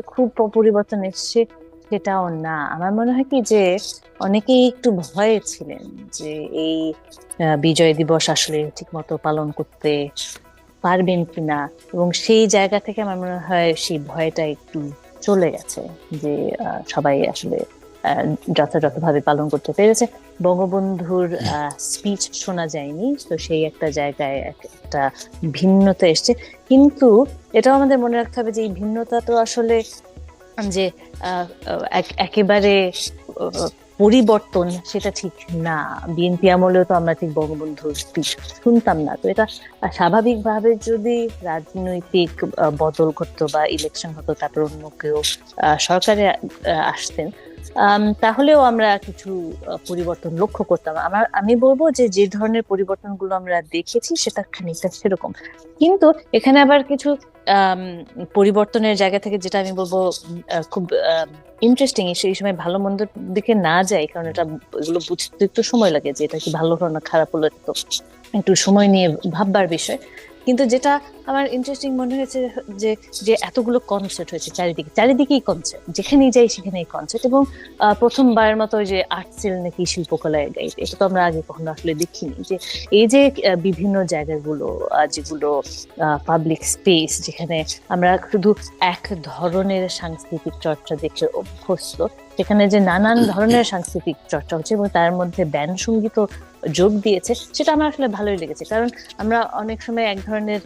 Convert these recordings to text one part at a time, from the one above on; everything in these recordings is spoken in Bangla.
যে খুব পরিবর্তন এসছে সেটাও না। আমার মনে হয় কি যে অনেকেই একটু ভয়ে ছিলেন যে এই বিজয় দিবস আসলে ঠিক মতো পালন করতে পারবেন কিনা এবং সেই জায়গা থেকে আমার মনে হয় সেই ভয়টা একটু চলে গেছে যে সবাই আসলে যথাযথভাবে পালন করতে পেরেছে। বঙ্গবন্ধুর স্পিচ শোনা যায়নি তো সেই একটা জায়গায় একটা ভিন্নতা এসছে। কিন্তু এটাও আমাদের মনে রাখতে হবে যে এই ভিন্নতা তো আসলে যে একেবারে পরিবর্তন সেটা ঠিক না। বিএনপি আমলেও তো আমরা ঠিক বঙ্গবন্ধুর স্পিচ শুনতাম না। তো এটা স্বাভাবিকভাবে যদি রাজনৈতিক বদল ঘটতো বা ইলেকশন হতো তারপর অন্য কেউ আহ, সরকারে আসতেন তাহলেও আমরা কিছু পরিবর্তন লক্ষ্য করতাম। আমার, আমি বলব যে যে ধরনের পরিবর্তনগুলো আমরা দেখেছি, সেটা খানিকটা সেরকম। কিন্তু এখানে আবার কিছু পরিবর্তনের জায়গা থেকে যেটা আমি বলব খুব ইন্টারেস্টিং সেই সময় ভালো মন্দের দিকে না যায় কারণ এটা, এগুলো বুঝতে একটু সময় লাগে যে, এটা কি ভালো হলো না খারাপ হলো তো একটু সময় নিয়ে ভাববার বিষয়। কিন্তু যেটা আমার ইন্টারেস্টিং মনে হয়েছে যে যে এতগুলো কনসার্ট হয়েছে চারিদিকে। চারিদিকেই কনসার্ট যেখানেই যাই, সেখানেই কনসার্ট এবং প্রথমবারের মতো যে আর্ট সেল নাকি শিল্পকলায় গাইতে এটা তো আমরা আগে কখনো আসলে দেখিনি। যে এই যে বিভিন্ন জায়গাগুলো যেগুলো পাবলিক স্পেস যেখানে আমরা শুধু এক ধরনের সাংস্কৃতিক চর্চা দেখে অভ্যস্ত সেখানে যে নানান ধরনের সাংস্কৃতিক চর্চা হচ্ছে এবং তার মধ্যে ব্যান্ড সঙ্গীতও যোগ দিয়েছে, সেটা আমার আসলে ভালোই লেগেছে। কারণ আমরা অনেক সময় এক ধরনের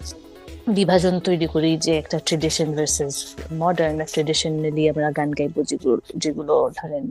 বিভাজন তৈরি করি যে একটা ট্রেডিশন ভার্সেস মডার্ন ট্রেডিশনালি আমরা গান গাইবো যেগুলো যেগুলো ধরেন